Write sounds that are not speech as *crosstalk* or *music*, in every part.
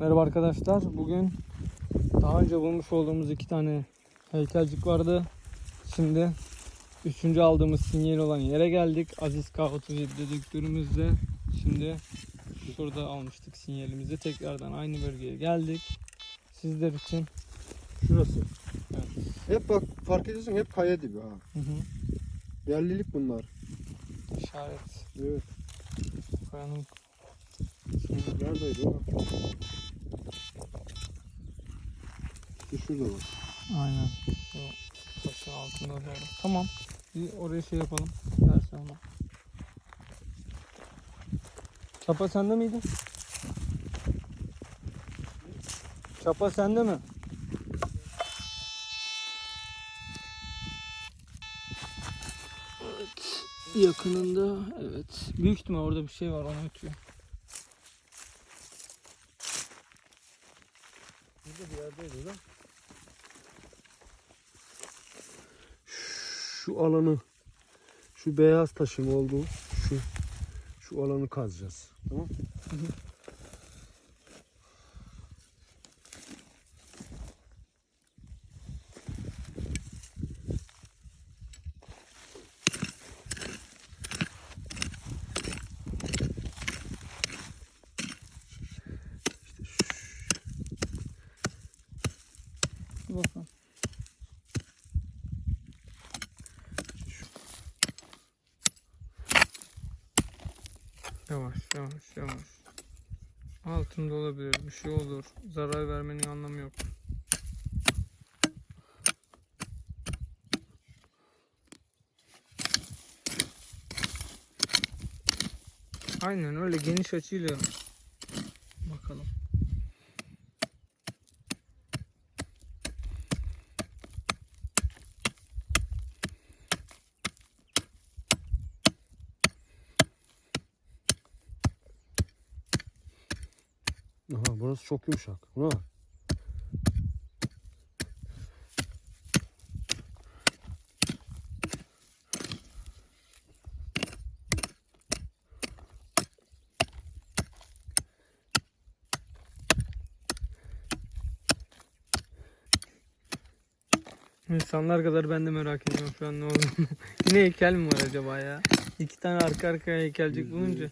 Merhaba arkadaşlar. Bugün daha önce bulmuş olduğumuz iki tane heykelcik vardı. Şimdi üçüncü aldığımız sinyal olan yere geldik. Aziz K37 dedektörümüzle. Şimdi şurada almıştık sinyalimizi. Tekrardan aynı bölgeye geldik. Sizler için. Şurası. Evet. Hep bak fark ediyorsun hep kaya dibi ha. Hı hı. Yerlilik bunlar. İşaret. Evet. Kayanın Neredeydi o? İşte şurada bak. Aynen. O taşın altında doğru. Tamam. Bir oraya şey yapalım. Dersen ama. Çapa sende miydi? Çapa sende mi? Evet. Yakınında evet. Büyük ihtimal orada bir şey var onu ötüyor. Burada bir yerdeydi lan. Alanı şu beyaz taşın olduğu şu şu alanı kazacağız. Tamam? İşte Yavaş yavaş yavaş. Altında olabilir bir şey olur. Zarar vermenin anlamı yok. Aynen öyle geniş açıyla bakalım. Burası çok yumuşak. Buna bak. İnsanlar kadar ben de merak ediyorum şu an ne olduğunu. *laughs* Yine heykel mi var acaba ya? İki tane arka arkaya heykelcik bulunca.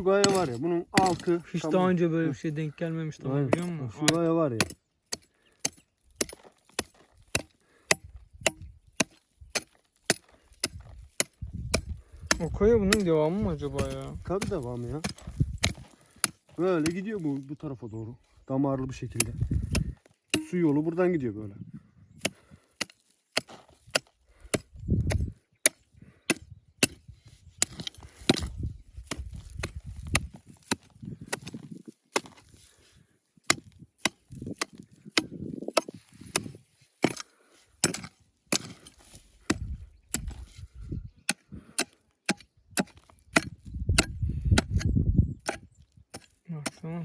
Şu gaya var ya bunun altı. Hiç tam- daha önce böyle bir şey denk gelmemiştim ama biliyor musun? Şu gaya var ya. O kaya bunun devamı mı acaba ya? Tabi devam ya. Böyle gidiyor bu bu tarafa doğru. Damarlı bir şekilde. Su yolu buradan gidiyor böyle. Baksana.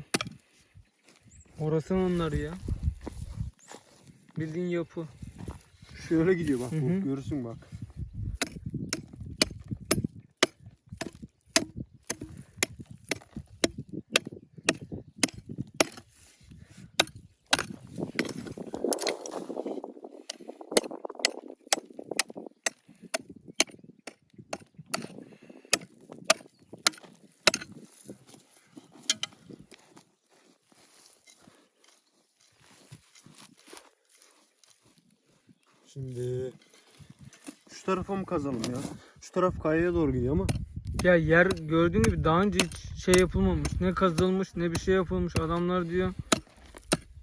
Orası onlar ya. Bildiğin yapı. Şöyle gidiyor bak Hı hı. Görürsün bak. Şimdi şu tarafa mı kazalım ya? Şu taraf kayaya doğru gidiyor ama Ya yer gördüğün gibi daha önce hiç şey yapılmamış. Ne kazılmış ne bir şey yapılmış. Adamlar diyor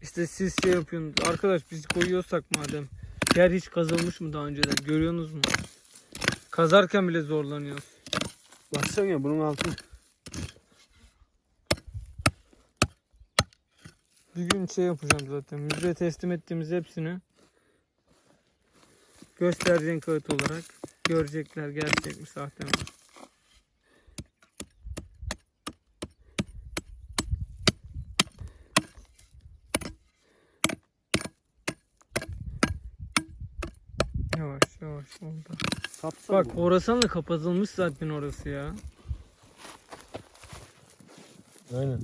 işte siz şey yapıyorsunuz. Arkadaş biz koyuyorsak madem yer hiç kazılmış mı daha önceden görüyorsunuz mu? Kazarken bile zorlanıyoruz. baksana ya bunun altı Bir gün şey yapacağım zaten. Müzeye teslim ettiğimiz hepsini göstereceğim kağıt olarak. Görecekler gerçek mi sahte mi. Yavaş yavaş orada. sapsana Bak bu. orasının da kapatılmış zaten orası ya. Aynen.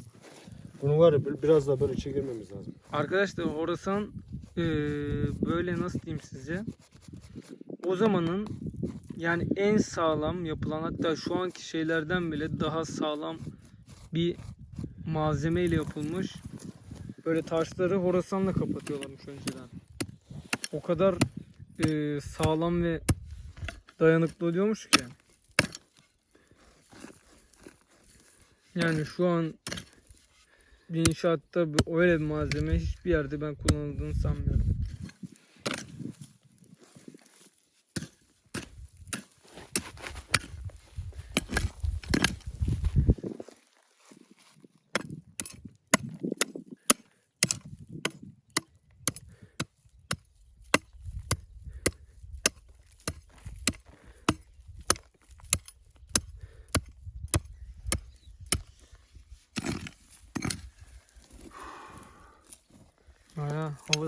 Bunu var ya bir- biraz daha böyle çekilmemiz lazım. Arkadaşlar Horasan eee, böyle nasıl diyeyim size? O zamanın yani en sağlam yapılan hatta şu anki şeylerden bile daha sağlam bir malzeme ile yapılmış. Böyle taşları Horasan'la kapatıyorlarmış önceden. O kadar eee, sağlam ve dayanıklı oluyormuş ki. Yani şu an bir inşaatta öyle bir malzeme hiçbir yerde ben kullanıldığını sanmıyorum.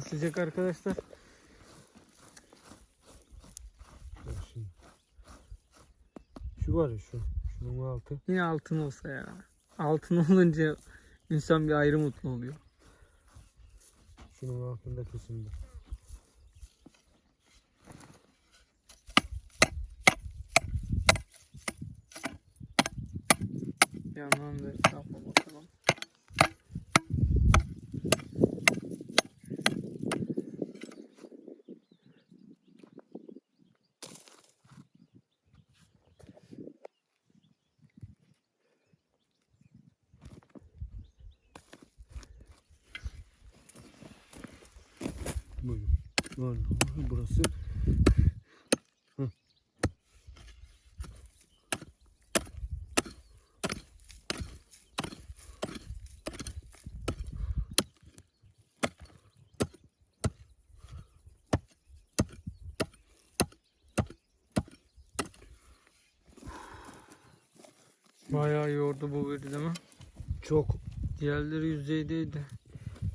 Sıcak arkadaşlar. Şu var ya şu. Şunun altı. Yine altın olsa ya. Altın *laughs* olunca insan bir ayrı mutlu oluyor. Şunun altında kesildi. Bir yandan da bakalım. Buyurun. Var. Burası. Hı. Bayağı yordu bu mi? Çok. Diğerleri yüzeydeydi.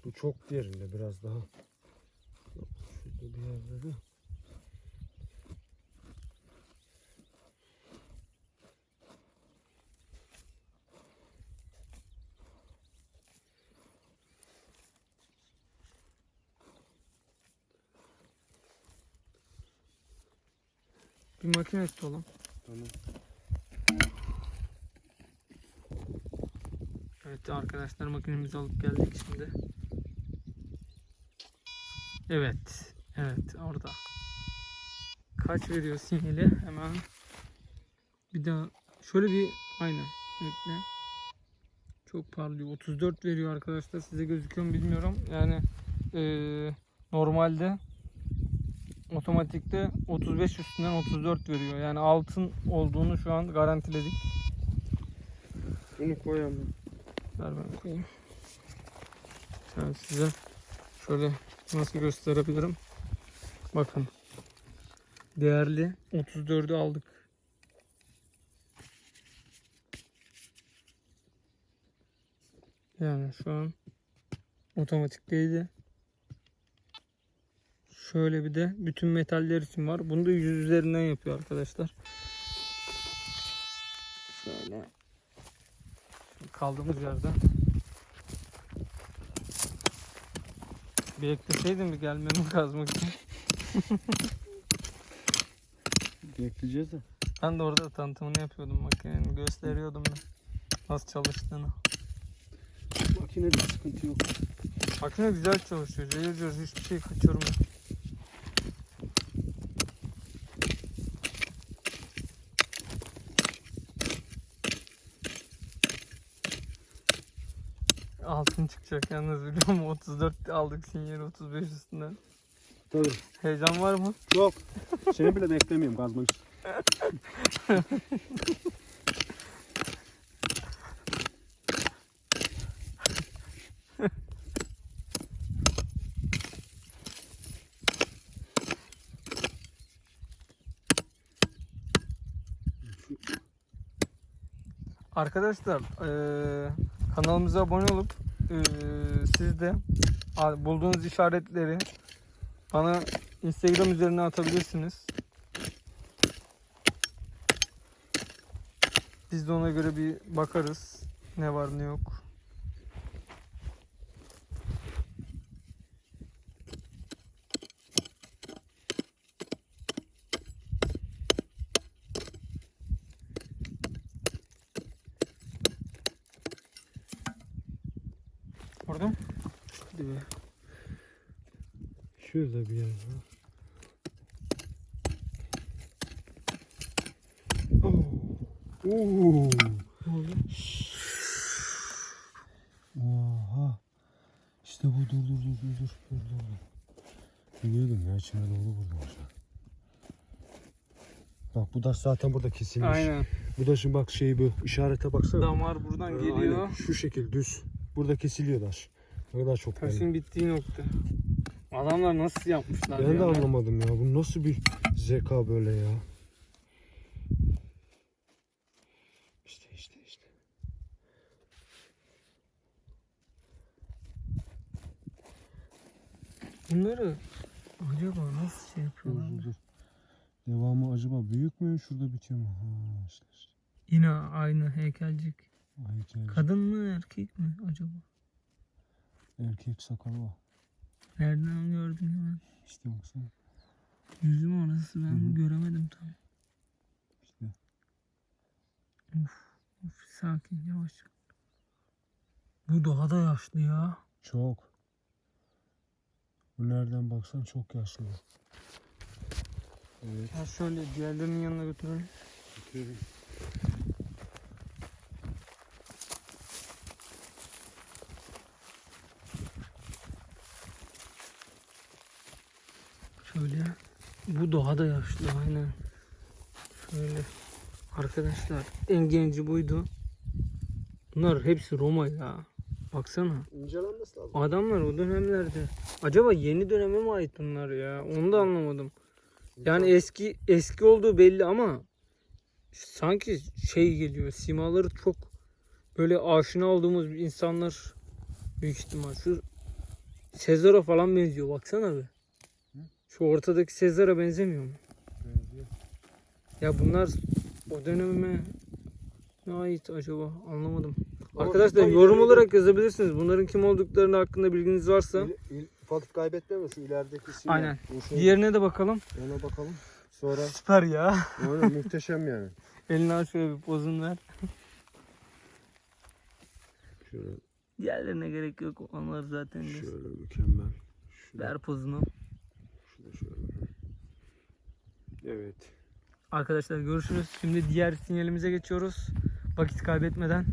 Bu çok derinde biraz daha. Şurada bir yerlerde. Bir makine tut oğlum. Tamam. Evet arkadaşlar makinemizi alıp geldik şimdi. Evet. Evet orada. Kaç veriyor sinyali? Hemen bir daha şöyle bir aynen bekle. Çok parlıyor. 34 veriyor arkadaşlar. Size gözüküyor mu bilmiyorum. Yani eee, normalde otomatikte 35 üstünden 34 veriyor. Yani altın olduğunu şu an garantiledik. Bunu koyalım. Ver ben koyayım. Ben size şöyle nasıl gösterebilirim. Bakın. Değerli 34'ü aldık. Yani şu an otomatikteydi. Şöyle bir de bütün metaller için var. Bunu da yüz üzerinden yapıyor arkadaşlar. Şöyle kaldığımız yerden. Bekleseydim bir gelmemi *laughs* kazmak için. Bekleyeceğiz de. Ben de orada tanıtımını yapıyordum makinenin. Gösteriyordum ben nasıl çalıştığını. Makinede sıkıntı yok. Makine güzel çalışıyor. Cayır hiçbir şey kaçırmıyor. Altın çıkacak yalnız biliyor musun? 34 aldık sinyali 35 üstünden. Tabii. Heyecan var mı? Çok. Seni bile beklemiyorum kazmak için. Arkadaşlar eee, kanalımıza abone olup eee, siz de bulduğunuz işaretleri bana Instagram üzerinden atabilirsiniz. Biz de ona göre bir bakarız ne var ne yok. Değil mi? Şurada bir yer var. Oo. Oo. Ne oldu? Oha. İşte bu dur dur dur dur dur dur dur. Biliyordum ya içime dolu burada olacak. Bak bu da zaten burada kesilmiş. Aynen. Bu şimdi bak şey bu işarete baksana. Damar buradan geliyor. aynen. Şu şekil düz. Burada kesiliyor taş. Ne kadar çok. Taşın bittiği nokta. Adamlar nasıl yapmışlar Ben de ya? anlamadım ya. Bu nasıl bir zeka böyle ya. İşte işte işte. Bunları acaba nasıl şey Dur yapıyorlar? dur dur. Devamı acaba büyük mü şurada bitiyor mu? Ha işte işte. Yine aynı heykelcik. Kadın mı erkek mi acaba? Erkek sakalı var. Nereden gördün ya? İşte baksana. Yüzüm orası ben Hı hı. göremedim tam. İşte. Of, of sakin yavaş. Bu daha da yaşlı ya. Çok. Bu nereden baksan çok yaşlı. Evet. Ya şöyle diğerlerinin yanına götürelim. Bakıyorum. Şöyle. Bu daha da yaşlı aynen. Şöyle. Arkadaşlar en genci buydu. Bunlar hepsi Roma ya. Baksana. İncelenmesi lazım. Adamlar o dönemlerde. Acaba yeni döneme mi ait bunlar ya? Onu da anlamadım. Yani eski eski olduğu belli ama sanki şey geliyor. Simaları çok böyle aşina olduğumuz insanlar büyük ihtimal. Şu Sezar'a falan benziyor. Baksana be. Şu ortadaki Sezar'a benzemiyor mu? Benziyor. Ya bunlar o döneme ne ait acaba? Anlamadım. Ama Arkadaşlar yorum olarak yazabilirsiniz. Bunların kim olduklarını hakkında bilginiz varsa. İl, il, kaybetme mi şu ilerideki isim? Aynen. Bu şey, Diğerine de bakalım. Ona bakalım. Sonra Süper ya. Aynen *laughs* muhteşem yani. Elini aç şöyle bir pozun ver. Şöyle, Diğerlerine gerek yok. Onlar zaten şöyle mükemmel. Şurada, Ver pozunu. Şurada şöyle. Evet. Arkadaşlar görüşürüz. Şimdi diğer sinyalimize geçiyoruz. Vakit kaybetmeden.